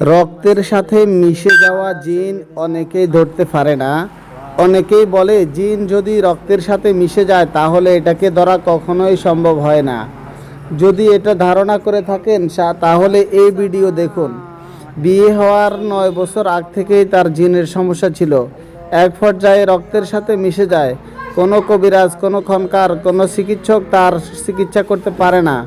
রক্তের সাথে মিশে যাওয়া জিন অনেকেই ধরতে পারে না। অনেকেই বলে, জিন যদি রক্তের সাথে মিশে যায়, তাহলে এটাকে ধরা কখনোই সম্ভব হয় না। যদি এটা ধারণা করে থাকেন তাহলে এই ভিডিও দেখুন। বিয়ে হওয়ার নয় বছর আগ থেকেই তার জিনের সমস্যা ছিল। এক পর্যায়ে রক্তের সাথে মিশে যায়। কোনো কবিরাজ, কোনো খনকার, কোনো চিকিৎসক তার চিকিৎসা করতে পারে না।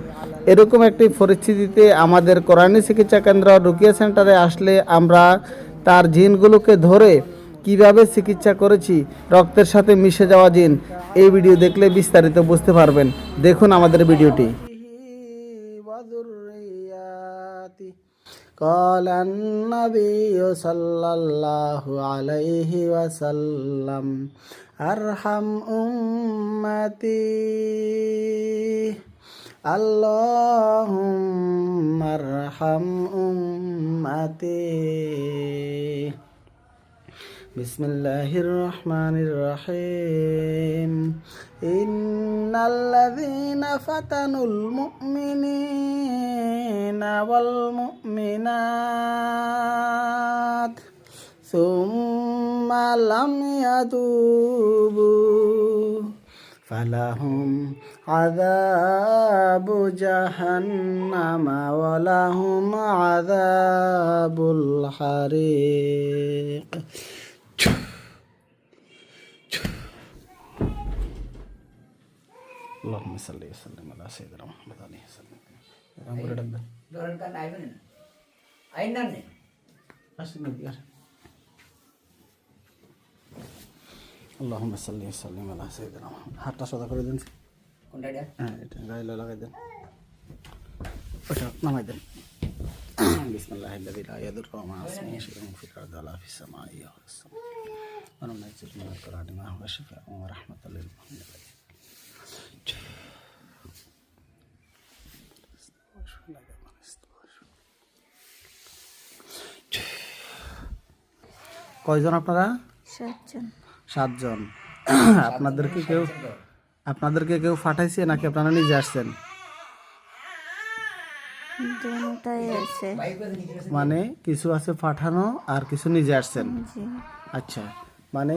এরকম একটি পরিস্থিতিতে আমাদের কোরআনী চিকিৎসা কেন্দ্র রুকিয়া সেন্টারে আসলে আমরা তার জিনগুলোকে ধরে কিভাবে চিকিৎসা করেছি রক্তের সাথে মিশে যাওয়া জিন এই ভিডিও দেখলে বিস্তারিত বুঝতে পারবেন দেখুন আমাদের ভিডিওটি قال النبي صلى الله عليه وسلم أرحم أمتي اللهم ارحم أمتي بسم الله الرحمن الرحيم إن الذين فتنوا المؤمنين والمؤمنات ثم لم يتوبوا فلهم عذاب جهنم ولهم عذاب الحريق. اللهم صل وسلم على سيدنا محمد عليه وسلم اللهم صل وسلم على سيدنا محمد. حتى صدق কোনটা এটা হ্যাঁ এটা গায়ে লাগাই দেন ওটা নামাই দেন بسم الله الذي لا يضر مع اسمه شيء في الارض ولا في السماء ولا السماء وننزل من القران ما هو شفاء ورحمه للمؤمنين কয়জন আপনারা সাতজন সাতজন আপনাদেরকে কেউ আপনাদেরকে কেউ পাঠাইছে নাকি আপনারা নিজে আসছেন? মানে কিছু আছে পাঠানো আর কিছু নিজে আসছেন? আচ্ছা মানে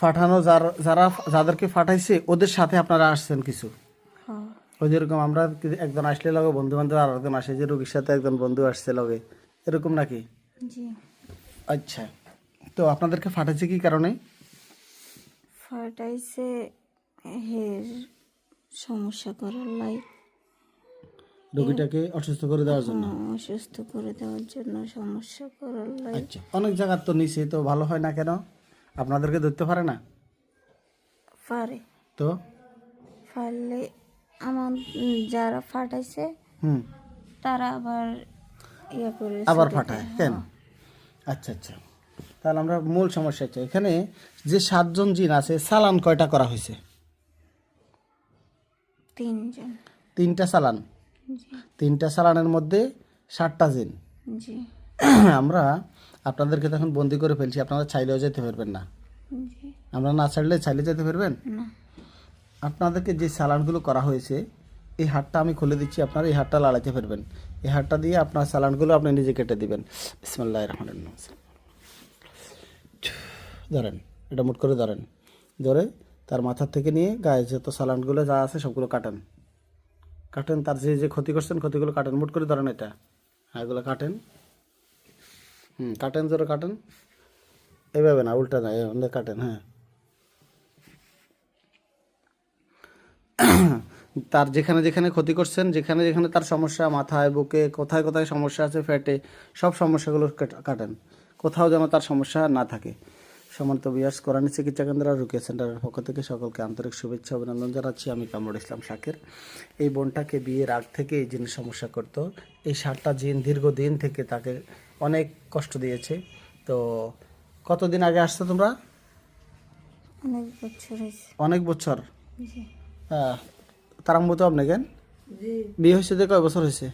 পাঠানো যার যারা যাদেরকে পাঠাইছে ওদের সাথে আপনারা আসছেন কিছু? হ্যাঁ। ওই যেরকম আমরা একজন আসলে লগে বন্ধু বান্ধব আর একজন আসে যে রোগীর সাথে একজন বন্ধু আসছে লগে এরকম নাকি? আচ্ছা তো আপনাদেরকে পাঠাইছে কি কারণে? ফাটাইছে হের সমস্যা করার লাই রোগীটাকে অসুস্থ করে দেওয়ার জন্য? অসুস্থ করে দেওয়ার জন্য সমস্যা করার লাই আচ্ছা অনেক জায়গার তো নিচে তো ভালো হয় না কেন? আপনাদেরকে ধরতে পারে না? পারে। তো? পারলে আমার যারা ফাটাইছে হুম। তারা আবার ইয়ে করে আবার ফাটায় কেন? আচ্ছা আচ্ছা। তাহলে আমরা মূল সমস্যা হচ্ছে এখানে যে সাতজন জিন আছে সালান কয়টা করা হয়েছে? তিনজন। তিনটা সালান। জি। তিনটা সালানের মধ্যে ষাটটা জিন। আমরা আপনাদেরকে তখন বন্দি করে ফেলছি আপনারা চাইলেও যেতে পারবেন না। আমরা না ছাড়লে চাইলে যেতে পারবেন? না। আপনাদেরকে যে সালানগুলো করা হয়েছে এই হাটটা আমি খুলে দিচ্ছি আপনারা এই হাটটা লাড়াইতে পারবেন। এই হাটটা দিয়ে আপনার সালানগুলো আপনি নিজে কেটে দিবেন। বিসমুল্লাহ রহমান ধরেন এটা মুট করে ধরেন। ধরে তার মাথার থেকে নিয়ে গায়ে যত সালানগুলো যা আছে সবগুলো কাটেন। কাটেন, তার যে যে ক্ষতি করছেন ক্ষতিগুলো কাটেন। মুট করে ধরেন এটা। হ্যাঁ এগুলো কাটেন। হুম, কাটেন, জোরে কাটেন। এভাবে না, উল্টা না, এভাবে কাটেন হ্যাঁ। তার যেখানে যেখানে ক্ষতি করছেন, যেখানে যেখানে তার সমস্যা, মাথায়, বুকে, কোথায় কোথায় সমস্যা আছে, ফ্যাটে, সব সমস্যাগুলো কাটেন। কোথাও যেন তার সমস্যা না থাকে। সমান্ত বিয়াস কোরআনী চিকিৎসা কেন্দ্র আর রুকিয়া সেন্টারের পক্ষ থেকে সকলকে আন্তরিক শুভেচ্ছা অভিনন্দন জানাচ্ছি। আমি কামরুল ইসলাম শাকের। এই বোনটাকে বিয়ের আগ থেকে এই জিনের সমস্যা করতো। এই সাতটা জিন দীর্ঘদিন থেকে তাকে অনেক কষ্ট দিয়েছে। তো কতদিন আগে আসছো তোমরা? অনেক বছর হয়েছে। অনেক বছর? জি। আহ, তো আপনি কেন? বিয়ে হয়েছে যে কয় বছর হয়েছে?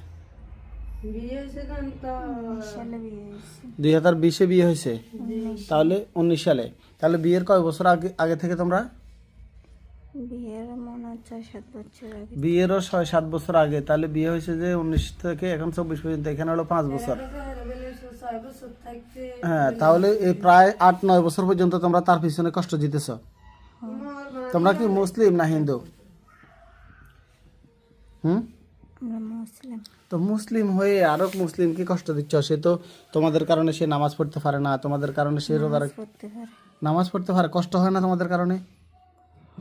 দুই হাজার বিশে বিয়ে হয়েছে? তাহলে উনিশ সালে। তাহলে বিয়ের কয় বছর আগে আগে থেকে তোমরা? বিয়ের সাত বছর আগে। বিয়েরও ছয় সাত বছর আগে। তাহলে বিয়ে হয়েছে যে উনিশ থেকে এখন চব্বিশ পর্যন্ত এখানে হলো পাঁচ বছর। হ্যাঁ তাহলে এই প্রায় আট নয় বছর পর্যন্ত তোমরা তার পিছনে কষ্ট জিতেছ তোমরা কি মুসলিম না হিন্দু? হুম? মুসলিম। তো মুসলিম হয়ে আরও মুসলিম কি কষ্ট দিচ্ছ? সে তো তোমাদের কারণে সে নামাজ পড়তে পারে না তোমাদের কারণে সে রোজা নামাজ পড়তে পারে। কষ্ট হয় না তোমাদের কারণে?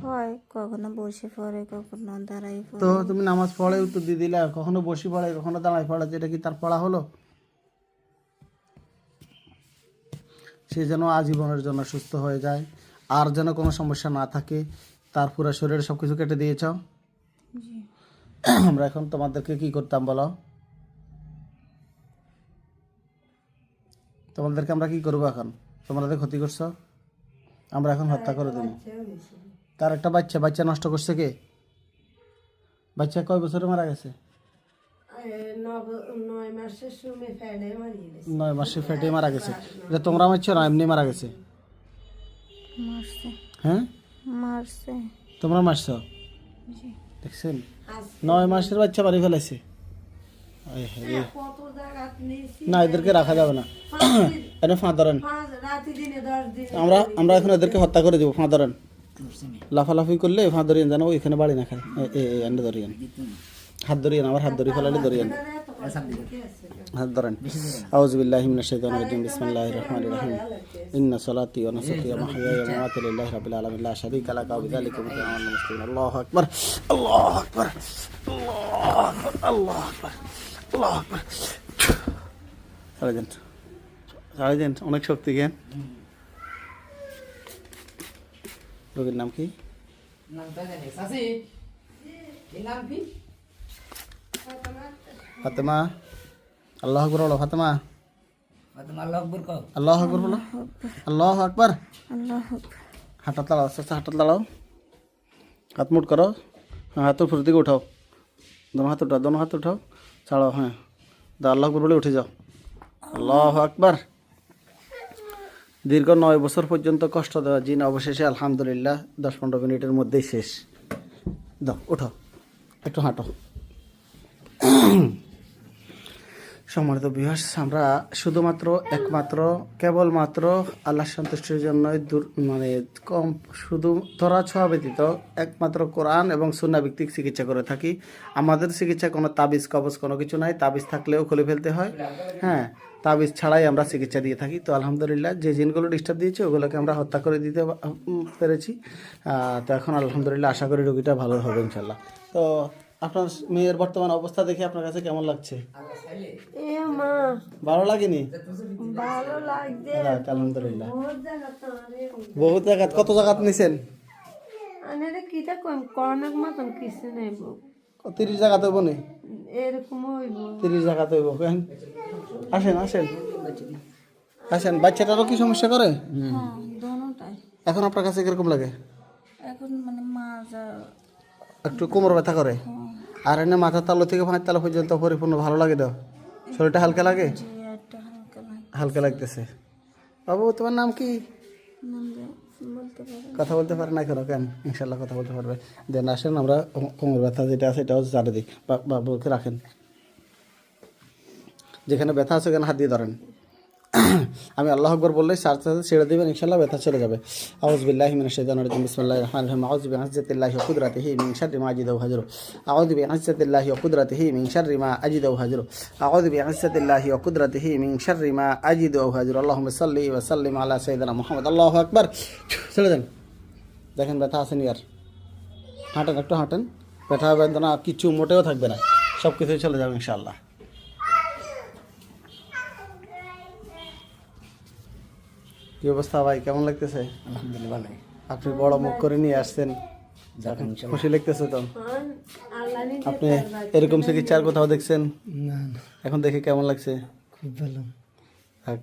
হয় কখনো বসে পড়ে কখনো দাঁড়াই তো তুমি নামাজ পড়ে উত্তর দিয়ে দিলে কখনো বসি পড়ে কখনো দাঁড়ায় পড়ে যেটা কি তার পড়া হলো? সে যেন আজীবনের জন্য সুস্থ হয়ে যায় আর যেন কোনো সমস্যা না থাকে তার পুরো শরীরে সব কিছু কেটে দিয়েছ? জি। আমরা এখন তোমাদেরকে কি করতাম বলো? তোমাদেরকে আমরা কি করব এখন? তোমাদের ক্ষতি করছ? আমরা এখন হত্যা করে দেবো। তার একটা বাচ্চা বাচ্চা নষ্ট করছে কে? বাচ্চা কয় বছরে মারা গেছে? নয় মাসে ফেটে মারা গেছে। এটা তোমরা মারছো না এমনি মারা গেছে। হ্যাঁ? মারছে। তোমরা মারছো? দেখছেন? নয় মাসের বাচ্চা বাড়ি ফেলেছে না এদেরকে রাখা যাবে না। এনে ফাঁ ধরেন। আমরা আমরা এখন এদেরকে হত্যা করে দেবো ফাঁ ধরেন। লাফালাফি করলে ফাঁ ধরিয়ে যেন ওইখানে বাড়ি না খায়। এ- এ এ, এনে ধরিয়েন। হাত ধরিয়েন আবার হাত ধরিয়ে ফেলালে ধরিয়েন। ধরেন আউযু বিল্লাহি মিনাশ শাইতানির রাজিম বিসমিল্লাহির রহমানির রহিম ইন্না সালাতি ওয়া নুসুকি ওয়া মাহইয়ায়া ওয়া মামাতি লিল্লাহি রাব্বিল আলামিন লা শারীকা লাহু ওয়া বিযালিকা উমিরtu ওয়া আনা মুসলিমুন আল্লাহু আকবার আল্লাহু আকবার আল্লাহু আকবার আল্লাহু আকবার সারা দিন সারা দিন অনেক শক্তি জ্ঞান রোগীর নাম কি নাম তো জানি সাসি এই নাম কি ফাতেমা আল্লাহ আকবর বলো ফাতেমা। ফাতেমা আল্লাহ আকবর কও। আল্লাহ আকবর বলো। আল্লাহ আকবর। হাঁটা তাড়াও আস্তে আস্তে হাঁটা তাড়াও হাত মুট করো। হ্যাঁ হাত উপর দিকে উঠাও। দোনো হাত উঠাও দোনো হাত উঠাও। ছাড়াও হ্যাঁ। দা আল্লাহ আকবর বলে উঠে যাও। আল্লাহ আকবর। দীর্ঘ নয় বছর পর্যন্ত কষ্ট দেওয়া জিন অবশেষে আলহামদুলিল্লাহ দশ পনেরো মিনিটের মধ্যেই শেষ। দাও উঠো একটু হাঁটো। সম্মানিত বিহাস আমরা শুধুমাত্র, একমাত্র, কেবলমাত্র আল্লাহ সন্তুষ্টির জন্যই মানে কম, শুধু ধরা ছোঁয়া ব্যতীত একমাত্র কোরআন এবং সুন্না ভিত্তিক চিকিৎসা করে থাকি। আমাদের চিকিৎসা কোনো তাবিজ, কবজ কোনো কিছু নাই। তাবিজ থাকলেও খুলে ফেলতে হয়। হ্যাঁ তাবিজ ছাড়াই আমরা চিকিৎসা দিয়ে থাকি। তো আলহামদুলিল্লাহ, যে জিনগুলো ডিস্টার্ব দিয়েছে, ওগুলোকে আমরা হত্যা করে দিতে পেরেছি। তো এখন আলহামদুলিল্লাহ, আশা করি রোগীটা ভালো হবে ইনশাল্লাহ তো আপনার মেয়ের বর্তমান অবস্থা দেখে আপনার কাছে কেমন লাগছে? ভালো লাগেনি? ভালো লাগছে। আলহামদুলিল্লাহ। বহুত জায়গা কত জায়গা নিছেন? আনারে কিটা কম করোনার মতন কিছু নেই তিরিশ জায়গা তো বনে এরকম হইব। তিরিশ জায়গা তো কেন? আসেন আসেন। আসেন বাচ্চাটারও কি সমস্যা করে? হ্যাঁ এখন আপনার কাছে কীরকম লাগে? এখন মানে মাজা একটু কোমর ব্যথা করে? আর এনে মাথার তালু থেকে পাঁচ তালু পর্যন্ত পরিপূর্ণ ভালো লাগে দাও। শরীরটা হালকা লাগে? হালকা লাগতেছে। বাবু তোমার নাম কি? কথা বলতে পারে না কেন? কেন? ইনশাল্লাহ কথা বলতে পারবে। দেন আসেন আমরা কোমর ব্যথা যেটা আছে এটাও জানে দিই। বাবুকে রাখেন। যেখানে ব্যথা আছে ওখানে হাত দিয়ে ধরেন। আমি আল্লাহ আকবর বললে সাথে সাথে ছেড়ে দেবেন ইনশাল্লাহ ব্যথা চলে যাবে। আউজ বিল্লাহি মিনাশ শাইতানির রাজিম বিসমিল্লাহির রহমানির রহিম। বিইজ্জাতিল্লাহি ওয়া কুদরাতিহি মিন শাররি মা আজিদু ওয়া হাজরু বিইজ্জাতিল্লাহি ওয়া কুদরাতিহি মিন শাররি মা আজিদু ওয়া হাজরু বিইজ্জাতিল্লাহি ওয়া কুদরাতিহি মিন শাররি মা আজিদু ওয়া হাজরু। আল্লাহুম্মা সাল্লি ওয়া সাল্লিম আলা সাইয়্যিদিনা মুহাম্মদ। আল্লাহু আকবার। ছেড়ে দেন দেখেন ব্যথা আসেনি আর? হাঁটেন, একটু হাঁটেন। ব্যথা বেদনা কিছু মোটেও থাকবে না। সব কিছুই চলে যাবে ইনশাল্লাহ কি অবস্থা ভাই? কেমন লাগতেছে? আলহামদুলিল্লাহ আপনি বড় মুখ করে নিয়ে আসছেন। যাক খুশি লাগতেছে তো? আপনি এরকম চিকিৎসার কোথাও দেখছেন? এখন দেখে কেমন লাগছে। খুব ভালো। থাক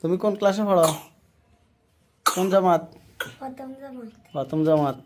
তুমি কোন ক্লাসে পড়ো? কোন জামাত। প্রথম জামাত।